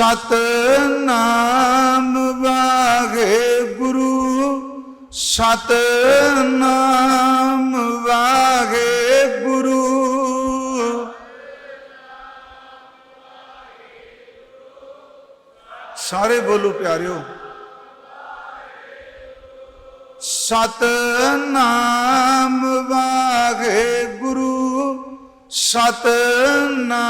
ਸਤਨਾਮ ਵਾਹਿਗੁਰੂ ਸਤਨਾਮ ਵਾਹਿਗੁਰੂ। ਸਾਰੇ ਬੋਲੋ ਪਿਆਰਿਓ। ਸਤਨਾਮ ਵਾਹਿਗੁਰੂ ਸਤਨਾਮ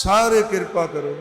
ਸਾਰੇ ਕਿਰਪਾ ਕਰੋ।